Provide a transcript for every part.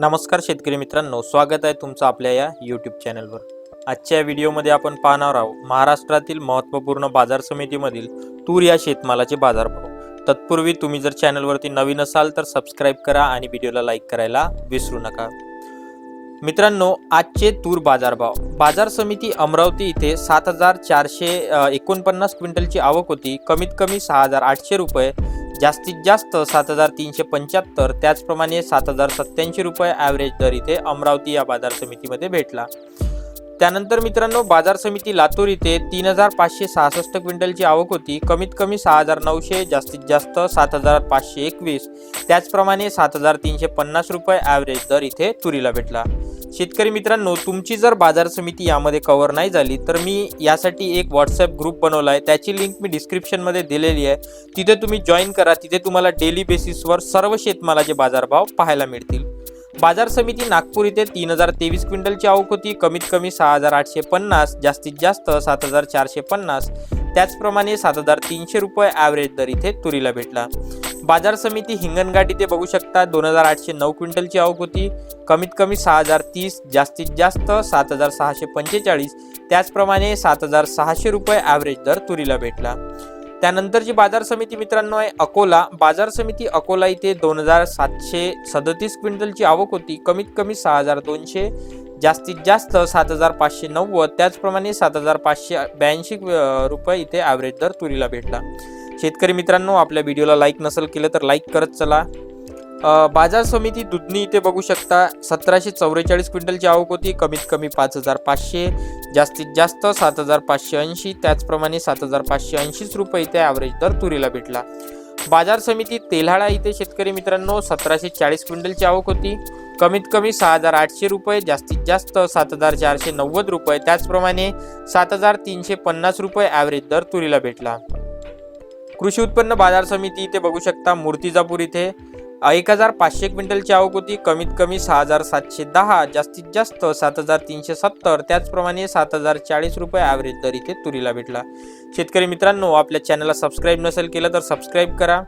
नमस्कार शेतकरी मित्रांनो स्वागत आहे तुमचं आपल्या या यूट्यूब चॅनलवर आजच्या व्हिडिओमध्ये आपण पाहणार आहोत महाराष्ट्रातील महत्त्वपूर्ण बाजार समितीमधील तूर या शेतमालाचे बाजारभाव. तत्पूर्वी तुम्ही जर चॅनलवरती नवीन असाल तर सबस्क्राईब करा आणि व्हिडिओला लाईक करायला विसरू नका. मित्रांनो आजचे तूर बाजारभाव. बाजार समिती अमरावती इथे सात हजार चारशे एकोणपन्नास क्विंटलची आवक होती. कमीत कमी सहा हजार आठशे रुपये जास्तीत जास्त सात हजार तीनशे पंच्याहत्तर त्याचप्रमाणे सात हजार सत्याऐंशी रुपये ॲव्हरेज दर इथे अमरावती या बाजार समितीमध्ये भेटला. त्यानंतर मित्रांनो बाजार समिती लातूर इथे तीन हजार पाचशे सहासष्ट क्विंटलची आवक होती. कमीत कमी सहा हजार नऊशे जास्तीत जास्त सात हजार पाचशे एकवीस. त्याचप्रमाणे सात हजार तीनशे पन्नास रुपये ॲव्हरेज दर इथे तुरीला भेटला. शेतकरी मित्रांनो तुमची जर बाजार समिती यामध्ये कव्हर नाही झाली तर मी यासाठी एक व्हॉट्सअप ग्रुप बनवला आहे. त्याची लिंक मी डिस्क्रिप्शनमध्ये दिलेली आहे. तिथे तुम्ही जॉईन करा. तिथे तुम्हाला डेली बेसिसवर सर्व शेतमालाचे बाजारभाव पाहायला मिळतील. बाजार समिती नागपूर इथे तीन हजार तेवीस क्विंटलची आवक होती. कमीत कमी सहा हजार आठशे पन्नास जास्तीत जास्त सात हजार चारशे पन्नास. त्याचप्रमाणे सात हजार तीनशे रुपये ॲव्हरेज दर इथे तुरीला भेटला. बाजार समिती हिंगणघाट इथे बघू शकता. दोन हजार आठशे नऊ क्विंटलची आवक होती. कमीत कमी सहा हजार तीस जास्तीत जास्त सात हजार सहाशे पंचेचाळीस. त्याचप्रमाणे सात हजार सहाशे रुपये ॲव्हरेज दर तुरीला भेटला. त्यानंतरची बाजार समिती मित्रांनो आहे अकोला. बाजार समिती अकोला इथे दोन हजार सातशे सदतीस क्विंटलची आवक होती. कमीत कमी सहा हजार दोनशे जास्तीत जास्त सात हजार पाचशे नव्वद. त्याचप्रमाणे सात हजार पाचशे ब्याऐंशी रुपये इथे ॲव्हरेज दर तुरीला भेटला. शेतकरी मित्रांनो आपल्या व्हिडिओला लाईक नसेल केलं तर लाईक करत चला. बाजार समिती दुधनी इथे बघू शकता सतराशे चौवेचाळीस क्विंटलची आवक होती कमीत कमी पाच हजार पाचशे जास्तीत जास्त सात हजार पाचशे ऐंशी त्याचप्रमाणे सात हजार पाचशे ऐंशीच रुपये इथे ॲव्हरेज दर तुरीला भेटला. बाजार समिती तेल्हाळा इथे शेतकरी मित्रांनो सतराशे चाळीस क्विंटलची आवक होती कमीत कमी सहा हजार आठशे रुपये जास्तीत जास्त सात हजार चारशे नव्वद रुपये त्याचप्रमाणे सात हजार तीनशे पन्नास रुपये ॲव्हरेज दर तुरीला भेटला. कृषी उत्पन्न बाजार समिती इथे बघू शकता मूर्तिजापूर इथे. एक हजार पाचशे क्विंटलची आवक होती. कमीत कमी सहा हजार सातशे दहा जास्तीत जास्त सात हजार तीनशे सत्तर त्याचप्रमाणे सात हजार चाळीस रुपये ॲव्हरेज दर इथे तुरीला भेटला. शेतकरी मित्रांनो आपल्या चॅनलला सबस्क्राईब नसेल केलं तर सबस्क्राईब करा.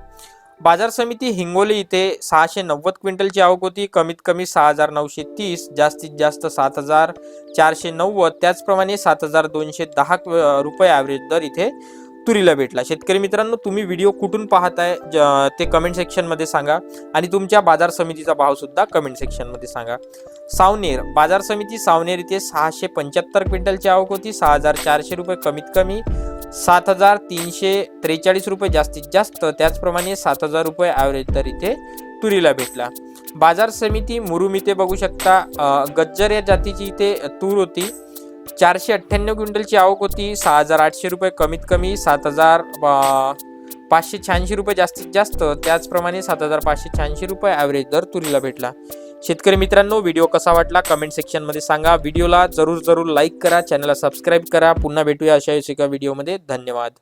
बाजार समिती हिंगोली इथे सहाशे नव्वद क्विंटलची आवक होती. कमीत कमी सहा हजार नऊशे तीस जास्तीत जास्त सात हजार चारशे नव्वद त्याचप्रमाणे सात हजार दोनशे दहा रुपये ॲव्हरेज दर इथे तुरीला भेटला. शेतकरी मित्रांनो तुम्ही व्हिडिओ कुठून पाहताय ज- ते कमेंट सेक्शनमध्ये सांगा. आणि तुमच्या बाजार समितीचा भाव सुद्धा कमेंट सेक्शनमध्ये सांगा. सावनेर बाजार समिती सावनेर इथे सहाशे पंच्याहत्तर क्विंटलची आवक होती. सहा हजार चारशे रुपये कमीत कमी सात हजार तीनशे त्रेचाळीस रुपये जास्तीत जास्त त्याचप्रमाणे सात हजार रुपये ॲव्हरेज दर इथे तुरीला भेटला. बाजार समिती मुरुम इथे बघू शकता गज्जर या जातीची इथे तूर होती. चारशे अठ्ठ्याण्णव क्विंटलची आवक होती. सहा हजार आठशे रुपये कमीत कमी सात हजार पाचशे शहाऐंशी रुपये जास्तीत जास्त. त्याचप्रमाणे सात हजार पाचशे शहाऐंशी रुपये ॲव्हरेज दर तुरीला भेटला. शेतकरी मित्रांनो व्हिडिओ कसा वाटला? कमेंट सेक्शनमध्ये सांगा. व्हिडिओला जरूर जरूर लाईक करा. चॅनलला सबस्क्राईब करा. पुन्हा भेटूया अशा एका व्हिडिओमध्ये धन्यवाद.